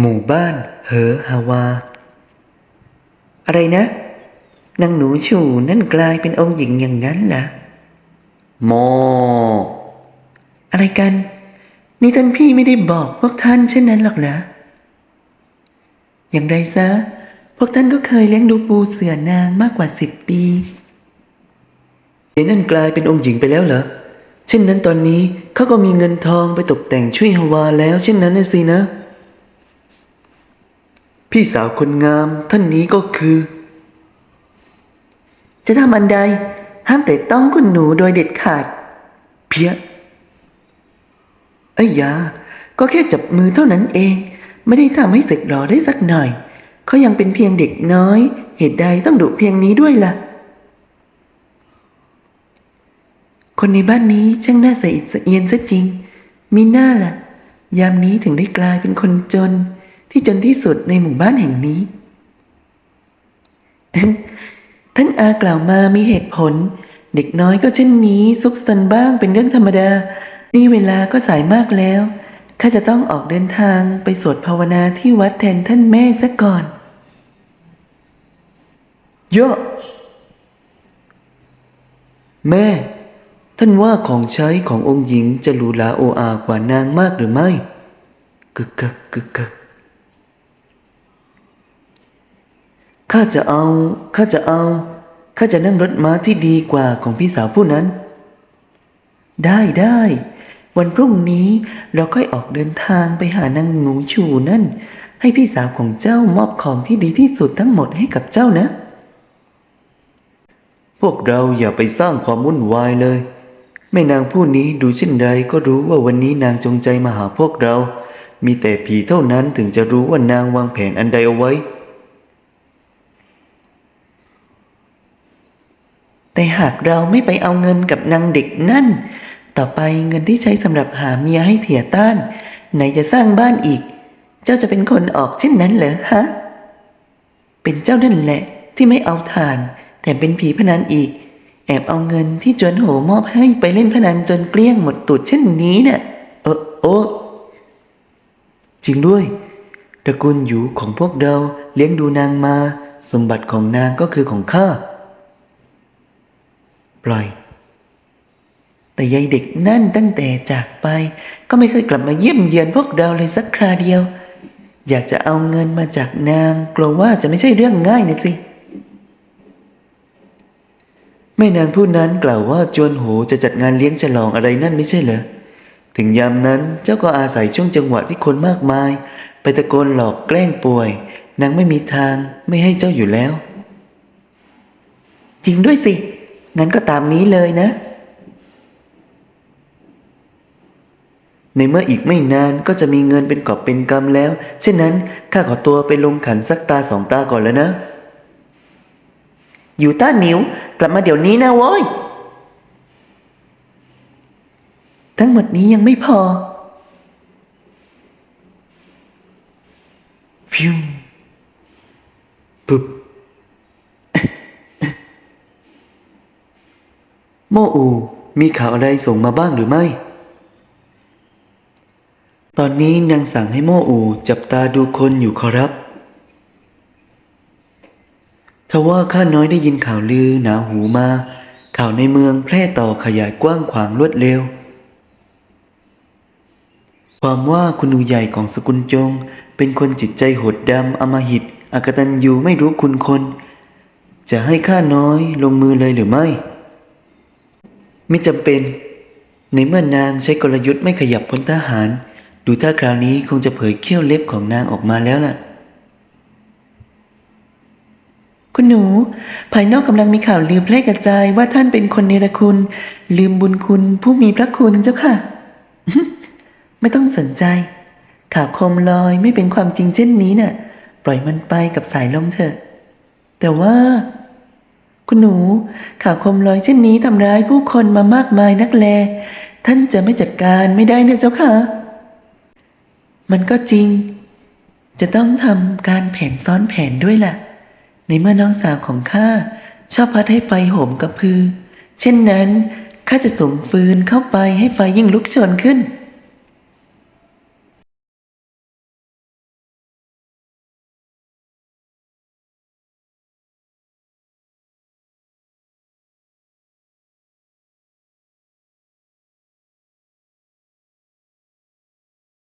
หมู่บ้านเหอฮาวา อะไรนะ นางหนูชูนั่นกลายเป็นองค์หญิงอย่างนั้นล่ะโมอะไรกัน นี่ท่านพี่ไม่ได้บอกพวกท่านเช่นนั้นหรอกเหรออย่างไรซะ พวกท่านก็เคยเลี้ยงดูปูเสือนางมากกว่าสิบปีเห็นนั่นกลายเป็นองค์หญิงไปแล้วเหรอเช่นนั้นตอนนี้เขาก็มีเงินทองไปตกแต่งช่วยฮาวาแล้ว เช่นนั้นนะสินะ พี่สาวคนงามท่านนี้ก็คือ จะทำอันใด ห้ามแต่ต้องคุณหนูโดยเด็ดขาด เพียไอ้ยยา ก็แค่จับมือเท่านั้นเอง ไม่ได้ทำให้สึกหรอได้สักหน่อย เขายังเป็นเพียงเด็กน้อย เหตุใดต้องดุเพียงนี้ด้วยล่ะ คนในบ้านนี้ช่างน่าสะอิดสะเอียนซะจริง มีหน้าล่ะ ยามนี้ถึงได้กลายเป็นคนจน ที่จนที่สุดในหมู่บ้านแห่งนี้ ท่านอากล่าวมามีเหตุผล เด็กน้อยก็เช่นนี้ซุกซนบ้างเป็นเรื่องธรรมดา นี่เวลาก็สายมากแล้ว ข้าจะต้องออกเดินทางไปสวดภาวนาที่วัดแทนท่านแม่ซะก่อนเยอะแม่ ท่านว่าของใช้ขององค์หญิงจะหรูหราโออากว่านางมากหรือไม่กึกกักกึกกัก ข้าจะเอา ข้าจะเอา ข้าจะนั่งรถม้าที่ดีกว่าของพี่สาวผู้นั้น ได้ได้ วันพรุ่งนี้เราค่อยออกเดินทางไปหานางหนูชูนั่น ให้พี่สาวของเจ้ามอบของที่ดีที่สุดทั้งหมดให้กับเจ้านะ พวกเราอย่าไปสร้างความวุ่นวายเลย แม่นางผู้นี้ดูเช่นใดก็รู้ว่าวันนี้นางจงใจมาหาพวกเรา มีแต่ผีเท่านั้นถึงจะรู้ว่านางวางแผนอันใดเอาไว้ แต่หากเราไม่ไปเอาเงินกับนางเด็กนั่น ต่อไปเงินที่ใช้สำหรับหาเมียให้เถี่ยต้าน ไหนจะสร้างบ้านอีก เจ้าจะเป็นคนออกเช่นนั้นเหรอฮะ เป็นเจ้านั่นแหละที่ไม่เอาทาน แถมเป็นผีพนันอีก แอบเอาเงินที่จวนโหมอบให้ไปเล่นพนันจนเกลี้ยงหมดตูดเช่นนี้เนะ่ะเออโอ้จริงด้วยตระกูลอยู่ของพวกเราเลี้ยงดูนางมา สมบัติของนางก็คือของข้า ปล่อย แต่ยายเด็กนั่นตั้งแต่จากไป ก็ไม่เคยกลับมาเยี่ยมเยียนพวกเราเลยสักคราเดียว อยากจะเอาเงินมาจากนาง กลัวว่าจะไม่ใช่เรื่องง่ายนะสิแม่นางผู้นั้นกล่าวว่าจวนโหจะจัดงานเลี้ยงฉลองอะไรนั่นไม่ใช่เหรอ ถึงยามนั้นเจ้าก็อาศัยช่วงจังหวะที่คนมากมาย ไปตะโกนหลอกแกล้งป่วย นางไม่มีทางไม่ให้เจ้าอยู่แล้ว จริงด้วยสิ งั้นก็ตามนี้เลยนะ ในเมื่ออีกไม่นานก็จะมีเงินเป็นกอบเป็นกำแล้ว เช่นนั้นข้าขอตัวไปลงขันสักตาสองตาก่อนแล้วนะอยู่ต้าหนิว กลับมาเดี๋ยวนี้นะโว้ย ทั้งหมดนี้ยังไม่พอฟิวปุ๊บ โมอู มีข่าวอะไรส่งมาบ้างหรือไม่ ตอนนี้นางสั่งให้โมอูจับตาดูคนอยู่ขอรับ ทว่าข้าน้อยได้ยินข่าวลือหนาหูมา ข่าวในเมืองแพร่ต่อขยายกว้างขวางรวดเร็ว ความว่าคุณหนูใหญ่ของสกุลจง เป็นคนจิตใจโหดดำอมหิตอกตัญญูไม่รู้คุณคน จะให้ข้าน้อยลงมือเลยหรือไม่ ไม่จำเป็น ในเมื่อนางใช้กลยุทธ์ไม่ขยับพ้นทหาร ดูท่าคราวนี้คงจะเผยเขี้ยวเล็บของนางออกมาแล้วล่ะ คุณหนู ภายนอกกำลังมีข่าวลือแพร่กระจายว่าท่านเป็นคนเนรคุณ ลืมบุญคุณผู้มีพระคุณเจ้าค่ะ ไม่ต้องสนใจ ข่าวคมลอยไม่เป็นความจริงเช่นนี้น่ะ ปล่อยมันไปกับสายลมเถอะ แต่ว่า คุณหนู ข่าวคมลอยเช่นนี้ทำร้ายผู้คนมามากมายนักแล ท่านจะไม่จัดการไม่ได้นะเจ้าค่ะ มันก็จริง จะต้องทำการแผนซ้อนแผนด้วยล่ะ ในเมื่อน้องสาวของข้าชอบพัดให้ไฟโหมกระพือ เช่นนั้นข้าจะสมฟืนเข้าไปให้ไฟยิ่งลุกโชนขึ้น